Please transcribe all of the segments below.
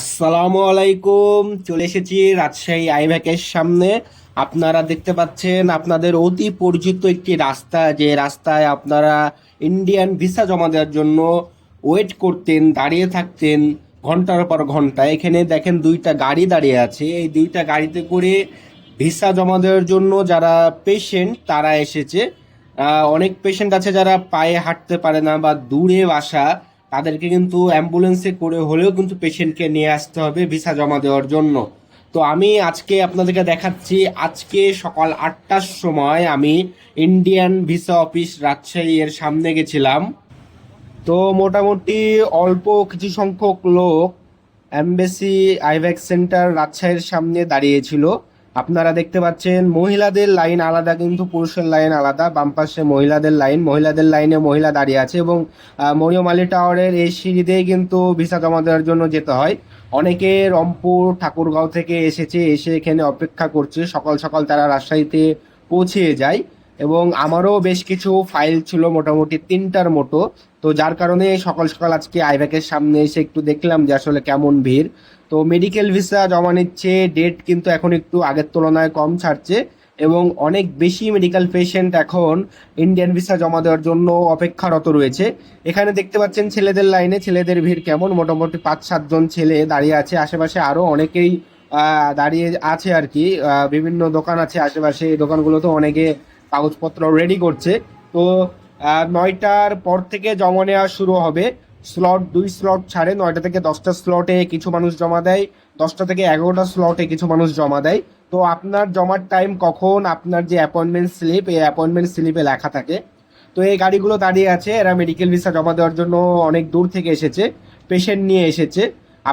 আসসালামু আলাইকুম। চলে এসেছি রাজশাহী আইভ্যাকের সামনে। আপনারা দেখতে পাচ্ছেন, আপনাদের অতি পরিচিত একটি রাস্তা, যে রাস্তায় আপনারা ইন্ডিয়ান ভিসা জমা দেওয়ার জন্য ওয়েট করতেন, দাঁড়িয়ে থাকতেন ঘণ্টার পর ঘণ্টা। এখানে দেখেন দুইটা গাড়ি দাঁড়িয়ে আছে। এই দুইটা গাড়িতে করে ভিসা জমা দেওয়ার জন্য যারা পেশেন্ট তারা এসেছে। অনেক পেশেন্ট আছে যারা পায়ে হাঁটতে পারে না বা দূরে বাসা। তাদেরকে কিন্তু অ্যাম্বুলেন্সে করে হলেও কিন্তু পেশেন্টকে নিয়ে আসতে হবে ভিসা জমা দেওয়ার জন্য। তো আমি আজকে আপনাদেরকে দেখাচ্ছি, আজকে সকাল আটটার সময় আমি ইন্ডিয়ান ভিসা অফিস রাজশাহী এর সামনে গেছিলাম। তো মোটামুটি অল্প কিছু সংখ্যক লোক এমবেসি আইভ্যাক সেন্টার রাজশাহীর সামনে দাঁড়িয়েছিল। আপনারা দেখতে পাচ্ছেন, মহিলাদের লাইন আলাদা কিন্তু পুরুষের লাইন আলাদা। বাম পাশে মহিলাদের লাইন, মহিলাদের লাইনে মহিলা দাঁড়িয়ে আছে এবং মরিয়ম আলী টাওয়ারের এই সিঁড়ি দিয়েই কিন্তু ভিসা জমা দেওয়ার জন্য যেতে হয়। অনেকে রংপুর, ঠাকুরগাঁও থেকে এসেছে, এসে এখানে অপেক্ষা করছে। সকাল সকাল তারা রাজশাহীতে পৌঁছে যায় এবং আমারও বেশ কিছু ফাইল ছিল মোটামুটি তিনটার মতো। তো যার কারণে সকাল সকাল আজকে আইব্যাকের সামনে এসে একটু দেখলাম যে আসলে কেমন ভিড়। তো মেডিকেল ভিসা জমা নিচ্ছে ডেট কিন্তু এখন একটু আগের তুলনায় কম ছাড়ছে এবং অনেক বেশি মেডিকেল পেশেন্ট এখন ইন্ডিয়ান ভিসা জমা দেওয়ার জন্য অপেক্ষারত রয়েছে। এখানে দেখতে পাচ্ছেন ছেলেদের লাইনে ছেলেদের ভিড় কেমন? মোটামুটি পাঁচ সাতজন ছেলে দাঁড়িয়ে আছে। আশেপাশে আরও অনেকেই দাঁড়িয়ে আছে আর কি। বিভিন্ন দোকান আছে আশেপাশে। এই দোকানগুলোতে অনেকে কাগজপত্র রেডি করছে। তো নয়টার পর থেকে জমা নেওয়া শুরু হবে। স্লট দুই স্লট ছাড়ে নয়টা থেকে দশটা স্লটে কিছু মানুষ জমা দেয়, দশটা থেকে এগারোটা স্লটে কিছু মানুষ জমা দেয়। তো আপনার জমার টাইম কখন আপনার যে অ্যাপয়েন্টমেন্ট স্লিপ এই অ্যাপয়েন্টমেন্ট স্লিপে লেখা থাকে। তো এই গাড়িগুলো দাঁড়িয়ে আছে, এরা মেডিকেল ভিসা জমা দেওয়ার জন্য অনেক দূর থেকে এসেছে পেশেন্ট নিয়ে এসেছে।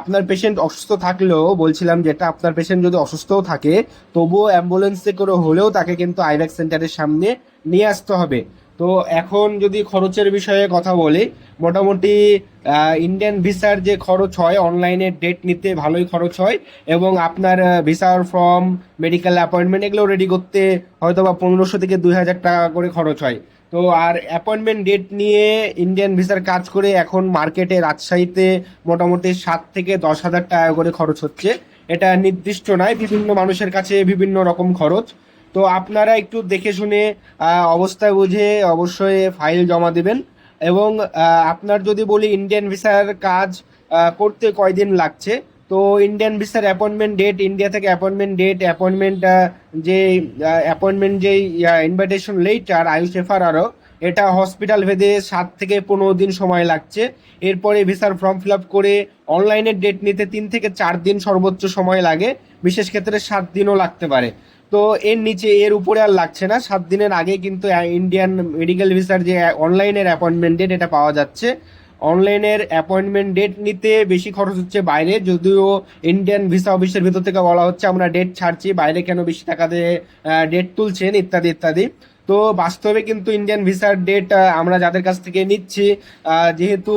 আপনার পেশেন্ট অসুস্থ থাকলেও বলছিলাম যেটা, আপনার পেশেন্ট যদি অসুস্থও থাকে, তবুও অ্যাম্বুলেন্সে করে হলেও তাকে কিন্তু আইভ্যাক সেন্টারের সামনে নিয়ে আসতে হবে। তো এখন যদি খরচের বিষয়ে কথা বলি, মোটামুটি ইন্ডিয়ান ভিসার যে খরচ হয় অনলাইনে ডেট নিতে ভালোই খরচ হয় এবং আপনার ভিসার ফর্ম মেডিকেল অ্যাপয়েন্টমেন্ট এগুলো রেডি করতে হয়তো বা পনেরোশো থেকে দুই হাজার টাকা করে খরচ হয়। তো আর অ্যাপয়েন্টমেন্ট ডেট নিয়ে ইন্ডিয়ান ভিসার কাজ করে এখন মার্কেটে রাজশাহীতে মোটামুটি সাত থেকে দশ হাজার টাকা করে খরচ হচ্ছে। এটা নির্দিষ্ট নয়, বিভিন্ন মানুষের কাছে বিভিন্ন রকম খরচ। তো আপনারা একটু দেখে শুনে অবস্থা বুঝে অবশ্যই ফাইল জমা দেবেন। এবং আপনার যদি বলি ইন্ডিয়ান ভিসার কাজ করতে কয়দিন লাগছে? তো ইন্ডিয়ান ভিসার অ্যাপয়েন্টমেন্ট ডেট ইন্ডিয়া থেকে অ্যাপয়েন্টমেন্ট ডেট অ্যাপয়েন্টমেন্ট যে অ্যাপয়েন্টমেন্ট যে ইনভাইটেশন লেটার আয়ুষ এফার আরও এটা হসপিটাল ভেদে সাত থেকে পনেরো দিন সময় লাগছে। এরপরে ভিসার ফর্ম ফিল আপ করে অনলাইনে ডেট নিতে তিন থেকে চার দিন সর্বোচ্চ সময় লাগে। বিশেষ ক্ষেত্রে সাত দিনও লাগতে পারে। তো এর নিচে, এর উপরে আর লাগছে না। সাত দিনের আগে কিন্তু ইন্ডিয়ান মেডিকেল ভিসার যে অনলাইনের অ্যাপয়েন্টমেন্ট ডেট এটা পাওয়া যাচ্ছে। অনলাইনের অ্যাপয়েন্টমেন্ট ডেট নিতে বেশি খরচ হচ্ছে বাইরে। যদিও ইন্ডিয়ান ভিসা অফিসের ভিতর থেকে বলা হচ্ছে, আমরা ডেট ছাড়ছি, বাইরে কেন বেশি টাকা দিয়ে ডেট তুলছেন, ইত্যাদি ইত্যাদি। তো বাস্তবে কিন্তু ইন্ডিয়ান ভিসার ডেট আমরা যাদের কাছ থেকে নিচ্ছি যেহেতু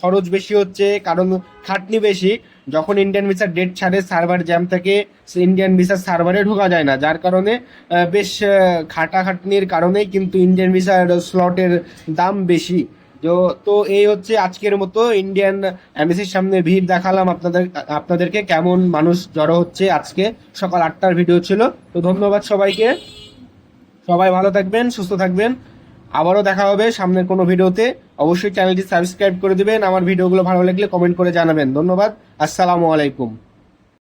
খরচ বেশি হচ্ছে, কারণ খাটনি বেশি যখন ইন্ডিয়ান ভিসার ডেট ছাড়ে সার্ভার জ্যাম থাকে ইন্ডিয়ান ভিসার সার্ভারে ঢোকা যায় না। যার কারণে বেশ খাটাখাটনির কারণেই কিন্তু ইন্ডিয়ান ভিসার স্লটের দাম বেশি। তো এই হচ্ছে আজকের মতো ইন্ডিয়ান এমএসির সামনে ভিড় দেখালাম আপনাদের, আপনাদেরকে কেমন মানুষ জড়ো হচ্ছে আজকে। সকাল আটটার ভিডিও ছিল। তো ধন্যবাদ সবাইকে। সবাই ভালো থাকবেন, সুস্থ থাকবেন। আবারও দেখা হবে সামনের কোনো ভিডিওতে। অবশ্যই চ্যানেলটি সাবস্ক্রাইব করে দেবেন। আমার ভিডিওগুলো ভালো লাগলে কমেন্ট করে জানাবেন। ধন্যবাদ। আসসালামু আলাইকুম।